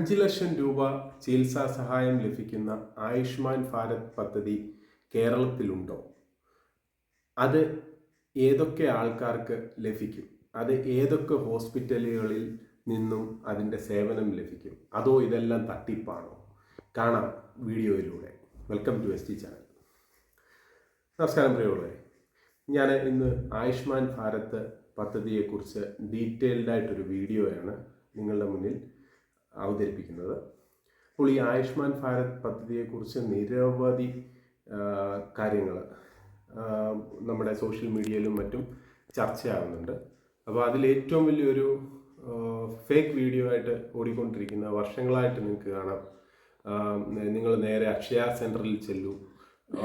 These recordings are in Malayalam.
അഞ്ച് ലക്ഷം രൂപ ചികിത്സാ സഹായം ലഭിക്കുന്ന ആയുഷ്മാൻ ഭാരത് പദ്ധതി കേരളത്തിലുണ്ടോ? അത് ഏതൊക്കെ ആൾക്കാർക്ക് ലഭിക്കും? അത് ഏതൊക്കെ ഹോസ്പിറ്റലുകളിൽ നിന്നും അതിന്റെ സേവനം ലഭിക്കും? അതോ ഇതെല്ലാം തട്ടിപ്പാണോ? കാണാം വീഡിയോയിലൂടെ. Welcome to S T channel. നമസ്കാരം പ്രിയമുള്ളവരെ. ഞാൻ ഇന്ന് ആയുഷ്മാൻ ഭാരത് പദ്ധതിയെക്കുറിച്ച് ഡീറ്റെയിൽഡായിട്ടൊരു വീഡിയോയാണ് നിങ്ങളുടെ മുന്നിൽ അവതരിപ്പിക്കുന്നത്. അപ്പോൾ ഈ ആയുഷ്മാൻ ഭാരത് പദ്ധതിയെക്കുറിച്ച് നിരവധി കാര്യങ്ങൾ നമ്മുടെ സോഷ്യൽ മീഡിയയിലും മറ്റും ചർച്ചയാകുന്നുണ്ട് അപ്പോൾ അതിൽ ഏറ്റവും വലിയൊരു ഫേക്ക് വീഡിയോ ആയിട്ട് ഓടിക്കൊണ്ടിരിക്കുന്ന വർഷങ്ങളായിട്ട് നിങ്ങൾക്ക് കാണാം. നിങ്ങൾ നേരെ അക്ഷയ സെന്ററിൽ ചെല്ലൂ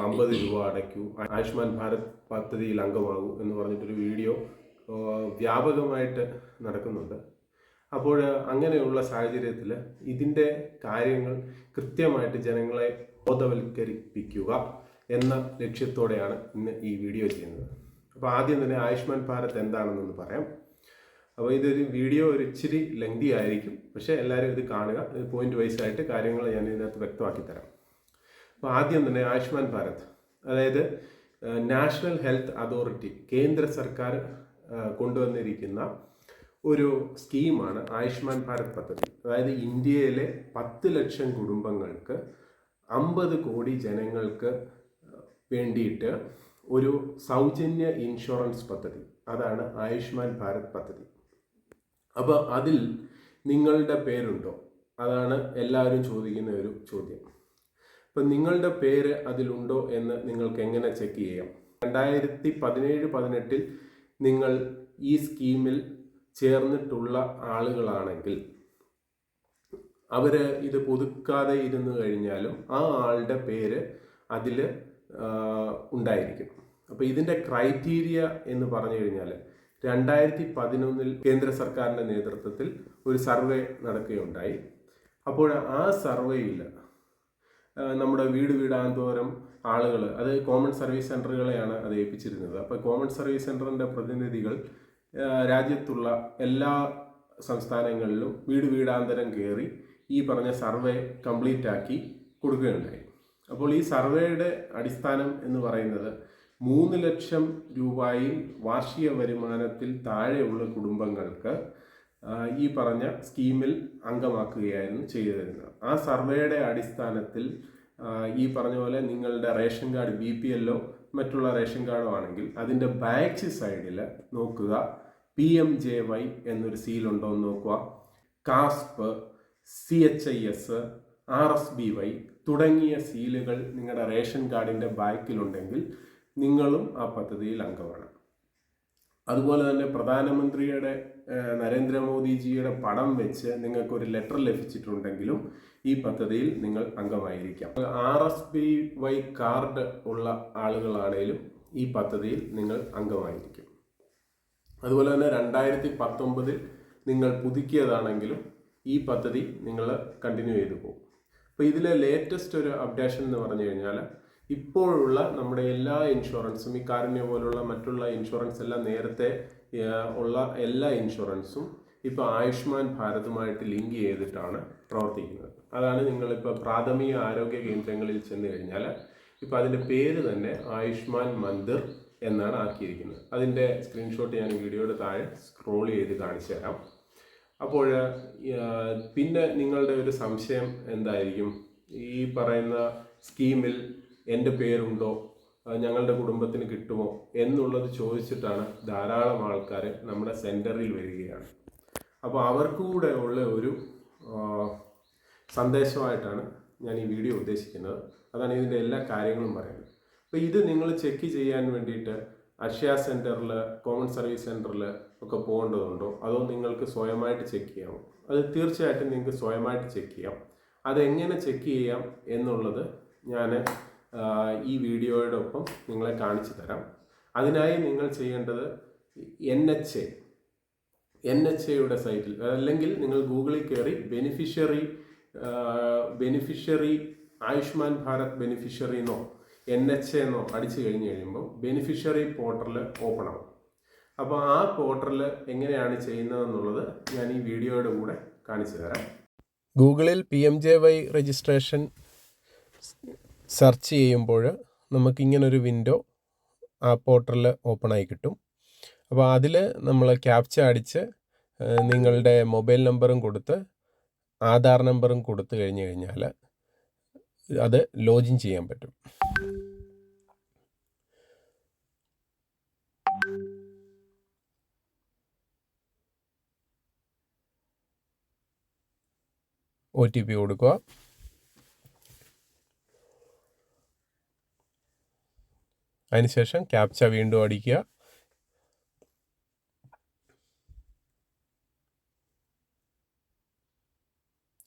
അമ്പത് രൂപ അടയ്ക്കൂ ആയുഷ്മാൻ ഭാരത് പദ്ധതിയിൽ അംഗമാകൂ എന്ന് പറഞ്ഞിട്ടൊരു വീഡിയോ വ്യാപകമായിട്ട് നടക്കുന്നുണ്ട്. അപ്പോൾ അങ്ങനെയുള്ള സാഹചര്യത്തിൽ ഇതിന്റെ കാര്യങ്ങൾ കൃത്യമായിട്ട് ജനങ്ങളെ ബോധവൽക്കരിപ്പിക്കുക എന്ന ലക്ഷ്യത്തോടെയാണ് ഇന്ന് ഈ വീഡിയോ ചെയ്യുന്നത്. അപ്പോൾ ആദ്യം തന്നെ ആയുഷ്മാൻ ഭാരത് എന്താണെന്നൊന്ന് പറയാം. അപ്പോൾ ഇതൊരു വീഡിയോ ഒരു ഇച്ചിരി ലെങ്തി ആയിരിക്കും. പക്ഷേ എല്ലാവരും ഇത് കാണുക. പോയിന്റ് വൈസ് ആയിട്ട് കാര്യങ്ങൾ ഞാൻ ഇതിനകത്ത് വ്യക്തമാക്കി തരാം. അപ്പോൾ ആദ്യം തന്നെ ആയുഷ്മാൻ ഭാരത്. അതായത് നാഷണൽ ഹെൽത്ത് അതോറിറ്റി കേന്ദ്ര സർക്കാർ കൊണ്ടുവന്നിരിക്കുന്ന ഒരു സ്കീമാണ് ആയുഷ്മാൻ ഭാരത് പദ്ധതി. അതായത് ഇന്ത്യയിലെ പത്ത് ലക്ഷം കുടുംബങ്ങൾക്ക് അമ്പത് കോടി ജനങ്ങൾക്ക് വേണ്ടിയിട്ട് ഒരു സൗജന്യ ഇൻഷുറൻസ് പദ്ധതി. അതാണ് ആയുഷ്മാൻ ഭാരത് പദ്ധതി. അപ്പോൾ അതിൽ നിങ്ങളുടെ പേരുണ്ടോ? അതാണ് എല്ലാവരും ചോദിക്കുന്ന ഒരു ചോദ്യം. അപ്പം നിങ്ങളുടെ പേര് അതിലുണ്ടോ എന്ന് നിങ്ങൾക്ക് എങ്ങനെ ചെക്ക് ചെയ്യാം? രണ്ടായിരത്തി പതിനേഴ് പതിനെട്ടിൽ നിങ്ങൾ ഈ സ്കീമിൽ ചേർന്നിട്ടുള്ള ആളുകളാണെങ്കിൽ അവർ ഇത് പുതുക്കാതെ ഇരുന്ന് കഴിഞ്ഞാലും ആ ആളുടെ പേര് അതിൽ ഉണ്ടായിരിക്കും. അപ്പോൾ ഇതിന്റെ ക്രൈറ്റീരിയ എന്ന് പറഞ്ഞു കഴിഞ്ഞാൽ രണ്ടായിരത്തി പതിനൊന്നിൽ കേന്ദ്ര സർക്കാരിന്റെ നേതൃത്വത്തിൽ ഒരു സർവേ നടക്കുകയുണ്ടായി. അപ്പോൾ ആ സർവേയിൽ നമ്മുടെ വീട് വീടാന്തോരം ആളുകൾ അത് കോമൺ സർവീസ് സെന്ററുകളെയാണ് അത് ഏൽപ്പിച്ചിരുന്നത്. അപ്പോൾ കോമൺ സർവീസ് സെന്ററിന്റെ പ്രതിനിധികൾ രാജ്യത്തുള്ള എല്ലാ സംസ്ഥാനങ്ങളിലും വീട് വീടാന്തരം കയറി ഈ പറഞ്ഞ സർവേ കംപ്ലീറ്റ് ആക്കി കൊടുക്കുകയുണ്ടായി. അപ്പോൾ ഈ സർവേയുടെ അടിസ്ഥാനം എന്ന് പറയുന്നത് മൂന്ന് ലക്ഷം രൂപയിൽ വാർഷിക വരുമാനത്തിൽ താഴെയുള്ള കുടുംബങ്ങൾക്ക് ഈ പറഞ്ഞ സ്കീമിൽ അംഗമാക്കുകയായിരുന്നു ചെയ്തിരുന്നത്. ആ സർവേയുടെ അടിസ്ഥാനത്തിൽ ഈ പറഞ്ഞ പോലെ നിങ്ങളുടെ റേഷൻ കാർഡ് ബി പി എല്ലോ മറ്റുള്ള റേഷൻ കാർഡോ ആണെങ്കിൽ അതിന്റെ ബാക്ക് സൈഡിൽ നോക്കുക. പി എം ജെ വൈ എന്നൊരു സീലുണ്ടോ എന്ന് നോക്കുക. KASP C H I S R S B Y തുടങ്ങിയ സീലുകൾ നിങ്ങളുടെ റേഷൻ കാർഡിന്റെ ബാക്കിലുണ്ടെങ്കിൽ നിങ്ങളും ആ പദ്ധതിയിൽ അംഗമാണ്. അതുപോലെ തന്നെ പ്രധാനമന്ത്രിയുടെ നരേന്ദ്രമോദിജിയുടെ പടം വെച്ച് നിങ്ങൾക്ക് ഒരു ലെറ്റർ ലഭിച്ചിട്ടുണ്ടെങ്കിലും ഈ പദ്ധതിയിൽ നിങ്ങൾ അംഗമായിരിക്കാം. R S B Y card ഉള്ള ആളുകളാണേലും ഈ പദ്ധതിയിൽ നിങ്ങൾ അംഗമായിരിക്കും. അതുപോലെ തന്നെ രണ്ടായിരത്തി പത്തൊമ്പതിൽ നിങ്ങൾ പുതുക്കിയതാണെങ്കിലും ഈ പദ്ധതി നിങ്ങൾ കണ്ടിന്യൂ ചെയ്തു പോകും. അപ്പോൾ ഇതിലെ ലേറ്റസ്റ്റ് ഒരു അപ്ഡേഷൻ എന്ന് പറഞ്ഞു കഴിഞ്ഞാൽ ഇപ്പോഴുള്ള നമ്മുടെ എല്ലാ ഇൻഷുറൻസും ഈ കാരുണ്യ പോലുള്ള മറ്റുള്ള ഇൻഷുറൻസ് എല്ലാം നേരത്തെ ഉള്ള എല്ലാ ഇൻഷുറൻസും ഇപ്പോൾ ആയുഷ്മാൻ ഭാരതുമായിട്ട് ലിങ്ക് ചെയ്തിട്ടാണ് പ്രവർത്തിക്കുന്നത്. അതാണ് നിങ്ങളിപ്പോൾ പ്രാഥമിക ആരോഗ്യ കേന്ദ്രങ്ങളിൽ ചെന്ന് കഴിഞ്ഞാൽ ഇപ്പോൾ അതിന്റെ പേര് തന്നെ ആയുഷ്മാൻ മന്ദിർ എന്നാണ് ആക്കിയിരിക്കുന്നത്. അതിന്റെ സ്ക്രീൻഷോട്ട് ഞാൻ വീഡിയോയുടെ താഴെ സ്ക്രോൾ ചെയ്ത് കാണിച്ചു തരാം. അപ്പോൾ പിന്നെ നിങ്ങളുടെ ഒരു സംശയം എന്തായിരിക്കും? ഈ പറയുന്ന സ്കീമിൽ എന്റെ പേരുണ്ടോ? ഞങ്ങളുടെ കുടുംബത്തിന് കിട്ടുമോ? എന്നുള്ളത് ചോദിച്ചിട്ടാണ് ധാരാളം ആൾക്കാർ നമ്മുടെ സെന്ററിൽ വരികയാണ്. അപ്പോൾ അവർക്ക് കൂടെ ഉള്ള ഒരു സന്ദേശമായിട്ടാണ് ഞാൻ ഈ വീഡിയോ ഉദ്ദേശിക്കുന്നത്. അതാണ് ഇതിന്റെ എല്ലാ കാര്യങ്ങളും പറയുന്നത്. അപ്പോൾ ഇത് നിങ്ങൾ ചെക്ക് ചെയ്യാൻ വേണ്ടിയിട്ട് അക്ഷയ സെന്ററിൽ കോമൺ സർവീസ് സെന്ററിൽ ഒക്കെ പോകേണ്ടതുണ്ടോ? അതോ നിങ്ങൾക്ക് സ്വയമായിട്ട് ചെക്ക് ചെയ്യാമോ? അത് തീർച്ചയായിട്ടും നിങ്ങൾക്ക് സ്വയമായിട്ട് ചെക്ക് ചെയ്യാം. അതെങ്ങനെ ചെക്ക് ചെയ്യാം എന്നുള്ളത് ഞാൻ ഈ വീഡിയോയുടെ ഒപ്പം നിങ്ങളെ കാണിച്ചു തരാം. അതിനായി നിങ്ങൾ ചെയ്യേണ്ടത് N H A N H എയുടെ സൈറ്റിൽ അല്ലെങ്കിൽ നിങ്ങൾ ഗൂഗിളിൽ കയറി beneficiary beneficiary Ayushman Bharat beneficiary എന്നോ എൻ എച്ച് എന്നോ അടിച്ചു കഴിഞ്ഞ് കഴിയുമ്പോൾ ബെനിഫിഷ്യറി പോർട്ടൽ ഓപ്പൺ ആവും. അപ്പോൾ ആ പോർട്ടലിൽ എങ്ങനെയാണ് ചെയ്യുന്നതെന്നുള്ളത് ഞാൻ ഈ വീഡിയോയുടെ കൂടെ കാണിച്ചു തരാം. ഗൂഗിളിൽ P M J Y registration search ചെയ്യുമ്പോൾ നമുക്കിങ്ങനൊരു വിൻഡോ ആ പോർട്ടലിൽ ആയി കിട്ടും. അപ്പോൾ അതിൽ നമ്മൾ ക്യാപ്ച അടിച്ച് നിങ്ങളുടെ മൊബൈൽ നമ്പറും കൊടുത്ത് ആധാർ നമ്പറും കൊടുത്തു കഴിഞ്ഞ് കഴിഞ്ഞാൽ അത് ലോഗിൻ ചെയ്യാൻ പറ്റും. ഒ ടി പി കൊടുക്കുക. അതിനുശേഷം ക്യാപ്ച വീണ്ടും അടിക്കുക.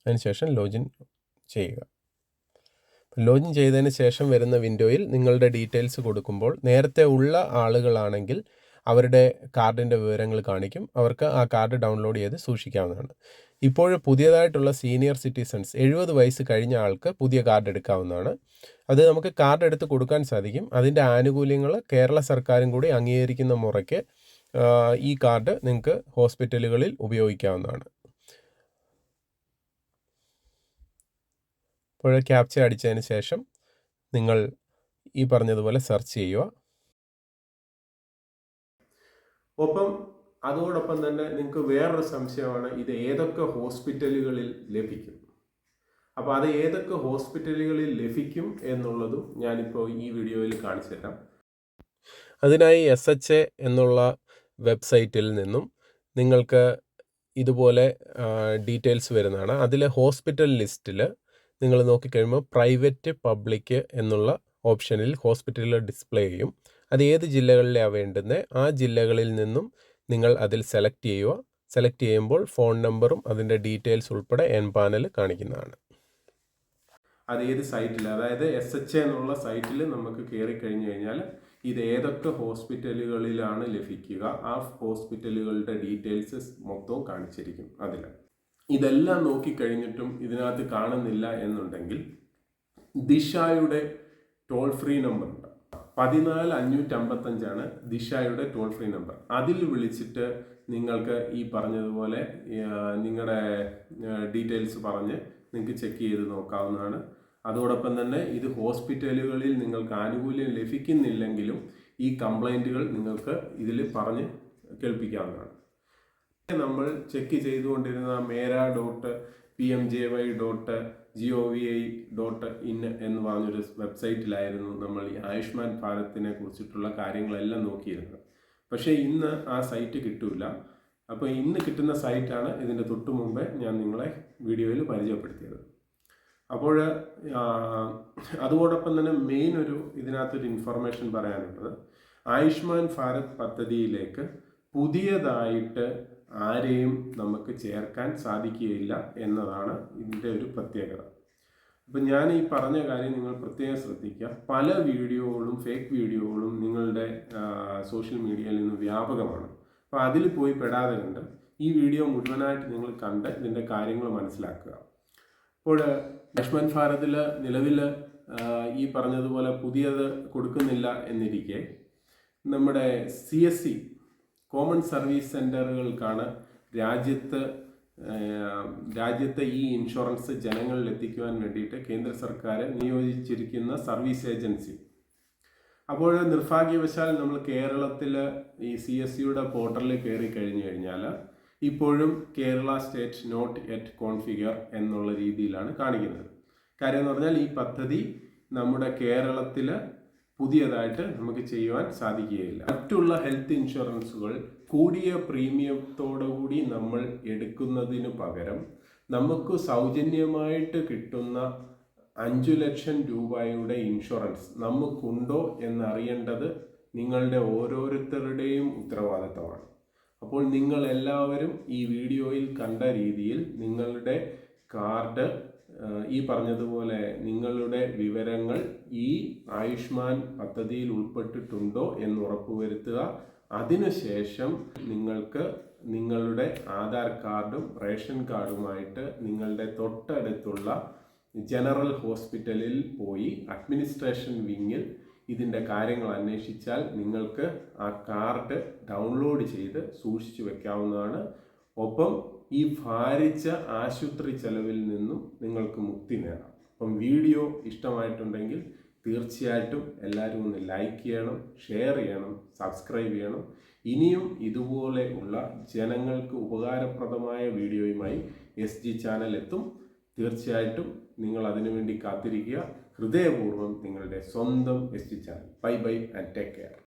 അതിനുശേഷം ലോഗിൻ ചെയ്യുക. ലോഗിൻ ചെയ്തതിന് ശേഷം വരുന്ന വിൻഡോയിൽ നിങ്ങളുടെ ഡീറ്റെയിൽസ് കൊടുക്കുമ്പോൾ നേരത്തെ ഉള്ള ആളുകളാണെങ്കിൽ അവരുടെ കാർഡിന്റെ വിവരങ്ങൾ കാണിക്കും. അവർക്ക് ആ കാർഡ് ഡൗൺലോഡ് ചെയ്ത് സൂക്ഷിക്കാവുന്നതാണ്. ഇപ്പോൾ പുതിയതായിട്ടുള്ള സീനിയർ സിറ്റിസൺസ് എഴുപത് വയസ്സ് കഴിഞ്ഞ ആൾക്ക് പുതിയ കാർഡ് എടുക്കാവുന്നതാണ്. അത് നമുക്ക് കാർഡ് എടുത്ത് കൊടുക്കാൻ സാധിക്കും. അതിന്റെ ആനുകൂല്യങ്ങൾ കേരള സർക്കാരും കൂടി അംഗീകരിക്കുന്ന മുറയ്ക്ക് ഈ കാർഡ് നിങ്ങൾക്ക് ഹോസ്പിറ്റലുകളിൽ ഉപയോഗിക്കാവുന്നതാണ്. അപ്പോൾ ക്യാപ്ച അടിച്ചതിന് ശേഷം നിങ്ങൾ ഈ പറഞ്ഞതുപോലെ സെർച്ച് ചെയ്യുക. ഒപ്പം അതോടൊപ്പം തന്നെ നിങ്ങൾക്ക് വേറൊരു സംശയമാണ് ഇത് ഏതൊക്കെ ഹോസ്പിറ്റലുകളിൽ ലഭിക്കും? അപ്പോൾ അത് ഏതൊക്കെ ഹോസ്പിറ്റലുകളിൽ ലഭിക്കും എന്നുള്ളതും ഞാനിപ്പോൾ ഈ വീഡിയോയിൽ കാണിച്ചു തരാം. അതിനായി എസ് എച്ച് എ എന്നുള്ള വെബ്സൈറ്റിൽ നിന്നും നിങ്ങൾക്ക് ഇതുപോലെ ഡീറ്റെയിൽസ് വരുന്നതാണ്. അതിൽ ഹോസ്പിറ്റൽ ലിസ്റ്റിൽ നിങ്ങൾ നോക്കിക്കഴിയുമ്പോൾ പ്രൈവറ്റ് പബ്ലിക് എന്നുള്ള ഓപ്ഷനിൽ ഹോസ്പിറ്റലിൽ ഡിസ്പ്ലേ ചെയ്യും. അത് ഏത് ജില്ലകളിലാണ് വേണ്ടുന്നത്? ആ ജില്ലകളിൽ നിന്നും നിങ്ങൾ അതിൽ സെലക്ട് ചെയ്യുക. സെലക്ട് ചെയ്യുമ്പോൾ ഫോൺ നമ്പറും അതിന്റെ ഡീറ്റെയിൽസ് ഉൾപ്പെടെ എൻ പാനൽ കാണിക്കുന്നതാണ്. അത് ഏത് സൈറ്റിൽ? അതായത് എസ് എച്ച് എന്നുള്ള സൈറ്റിൽ നമുക്ക് കയറി കഴിഞ്ഞു കഴിഞ്ഞാൽ ഇത് ഏതൊക്കെ ഹോസ്പിറ്റലുകളിലാണ് ലഭിക്കുക? ആ ഹോസ്പിറ്റലുകളുടെ ഡീറ്റെയിൽസ് മൊത്തവും കാണിച്ചിരിക്കും അതിൽ. ഇതെല്ലാം നോക്കിക്കഴിഞ്ഞിട്ടും ഇതിനകത്ത് കാണുന്നില്ല എന്നുണ്ടെങ്കിൽ ദിശയുടെ ടോൾ ഫ്രീ നമ്പർ പതിനാല് അഞ്ഞൂറ്റമ്പത്തഞ്ചാണ് ദിശയുടെ ടോൾ ഫ്രീ നമ്പർ അതിൽ വിളിച്ചിട്ട് നിങ്ങൾക്ക് ഈ പറഞ്ഞതുപോലെ നിങ്ങളുടെ ഡീറ്റെയിൽസ് പറഞ്ഞ് നിങ്ങൾക്ക് ചെക്ക് ചെയ്ത് നോക്കാവുന്നതാണ്. അതോടൊപ്പം തന്നെ ഇത് ഹോസ്പിറ്റലുകളിൽ നിങ്ങൾക്ക് ആനുകൂല്യം ലഭിക്കുന്നില്ലെങ്കിലും ഈ കംപ്ലൈന്റുകൾ നിങ്ങൾക്ക് ഇതിൽ പറഞ്ഞ് കേൾപ്പിക്കാവുന്നതാണ്. നമ്മൾ ചെക്ക് ചെയ്തുകൊണ്ടിരുന്ന mera dot P M J Y dot G O V I dot in എന്ന് പറഞ്ഞൊരു വെബ്സൈറ്റിലായിരുന്നു നമ്മൾ ഈ ആയുഷ്മാൻ ഭാരതിനെ കുറിച്ചിട്ടുള്ള കാര്യങ്ങളെല്ലാം നോക്കിയിരുന്നത്. പക്ഷേ ഇന്ന് ആ സൈറ്റ് കിട്ടൂല. അപ്പോൾ ഇന്ന് കിട്ടുന്ന സൈറ്റാണ് ഇതിന്റെ തൊട്ട് മുമ്പേ ഞാൻ നിങ്ങളെ വീഡിയോയിൽ പരിചയപ്പെടുത്തിയത്. അപ്പോൾ അതോടൊപ്പം തന്നെ മെയിൻ ഒരു ഇതിനകത്തൊരു ഇൻഫർമേഷൻ പറയാനുള്ളത്. ആയുഷ്മാൻ ഭാരത് പദ്ധതിയിലേക്ക് പുതിയതായിട്ട് ആരെയും നമുക്ക് ചേർക്കാൻ സാധിക്കുകയില്ല എന്നതാണ് ഇതിന്റെ ഒരു പ്രത്യേകത. അപ്പം ഞാൻ ഈ പറഞ്ഞ കാര്യം നിങ്ങൾ പ്രത്യേകം ശ്രദ്ധിക്കുക. പല വീഡിയോകളും ഫേക്ക് വീഡിയോകളും നിങ്ങളുടെ സോഷ്യൽ മീഡിയയിൽ നിന്ന് വ്യാപകമാണ്. അപ്പോൾ അതിൽ പോയി പെടാതെ കണ്ട് ഈ വീഡിയോ മുഴുവനായിട്ട് നിങ്ങൾ കണ്ട് ഇതിന്റെ കാര്യങ്ങൾ മനസ്സിലാക്കുക. അപ്പോൾ ലക്ഷ്മൻ ഭാരതിൽ നിലവിൽ ഈ പറഞ്ഞതുപോലെ പുതിയത് കൊടുക്കുന്നില്ല എന്നിരിക്കെ നമ്മുടെ C S C common service സെന്ററുകൾക്കാണ് രാജ്യത്ത് രാജ്യത്തെ ഈ ഇൻഷുറൻസ് ജനങ്ങളിൽ എത്തിക്കുവാൻ വേണ്ടിയിട്ട് കേന്ദ്ര സർക്കാർ നിയോജിച്ചിരിക്കുന്ന സർവീസ് ഏജൻസി അപ്പോൾ നിർഭാഗ്യവശാൽ നമ്മൾ കേരളത്തിൽ ഈ സി എസ് സിയുടെ പോർട്ടലിൽ കയറി കഴിഞ്ഞു കഴിഞ്ഞാൽ ഇപ്പോഴും Kerala state not yet configure എന്നുള്ള രീതിയിലാണ് കാണിക്കുന്നത്. കാര്യം എന്ന് പറഞ്ഞാൽ ഈ പദ്ധതി നമ്മുടെ കേരളത്തിൽ പുതിയതായിട്ട് നമുക്ക് ചെയ്യുവാൻ സാധിക്കുകയില്ല. മറ്റുള്ള ഹെൽത്ത് ഇൻഷുറൻസുകൾ കൂടിയ പ്രീമിയത്തോടുകൂടി നമ്മൾ എടുക്കുന്നതിന് പകരം നമുക്ക് സൗജന്യമായിട്ട് കിട്ടുന്ന അഞ്ചു ലക്ഷം രൂപയുടെ ഇൻഷുറൻസ് നമുക്കുണ്ടോ എന്നറിയേണ്ടത് നിങ്ങളുടെ ഓരോരുത്തരുടെയും ഉത്തരവാദിത്തമാണ്. അപ്പോൾ നിങ്ങൾ എല്ലാവരും ഈ വീഡിയോയിൽ കണ്ട രീതിയിൽ നിങ്ങളുടെ കാർഡ് ഈ പറഞ്ഞതുപോലെ നിങ്ങളുടെ വിവരങ്ങൾ ഈ ആയുഷ്മാൻ പദ്ധതിയിൽ ഉൾപ്പെട്ടിട്ടുണ്ടോ എന്ന് ഉറപ്പുവരുത്തുക. അതിനുശേഷം നിങ്ങൾക്ക് നിങ്ങളുടെ ആധാർ കാർഡും റേഷൻ കാർഡുമായിട്ട് നിങ്ങളുടെ തൊട്ടടുത്തുള്ള ജനറൽ ഹോസ്പിറ്റലിൽ പോയി അഡ്മിനിസ്ട്രേഷൻ വിങ്ങിൽ ഇതിന്റെ കാര്യങ്ങൾ അന്വേഷിച്ചാൽ നിങ്ങൾക്ക് ആ കാർഡ് ഡൗൺലോഡ് ചെയ്ത് സൂക്ഷിച്ചു വെക്കാവുന്നതാണ്. ഒപ്പം ഈ ഭാരിച്ച ആശുപത്രി ചെലവിൽ നിന്നും നിങ്ങൾക്ക് മുക്തി നേടാം. അപ്പം വീഡിയോ ഇഷ്ടമായിട്ടുണ്ടെങ്കിൽ തീർച്ചയായിട്ടും എല്ലാവരും ഒന്ന് ലൈക്ക് ചെയ്യണം ഷെയർ ചെയ്യണം സബ്സ്ക്രൈബ് ചെയ്യണം. ഇനിയും ഇതുപോലെ ഉള്ള ജനങ്ങൾക്ക് ഉപകാരപ്രദമായ വീഡിയോയുമായി എസ് ജി ചാനൽ എത്തും. തീർച്ചയായിട്ടും നിങ്ങൾ അതിനുവേണ്ടി കാത്തിരിക്കുക. ഹൃദയപൂർവം നിങ്ങളുടെ സ്വന്തം S G channel. Bye bye and take care.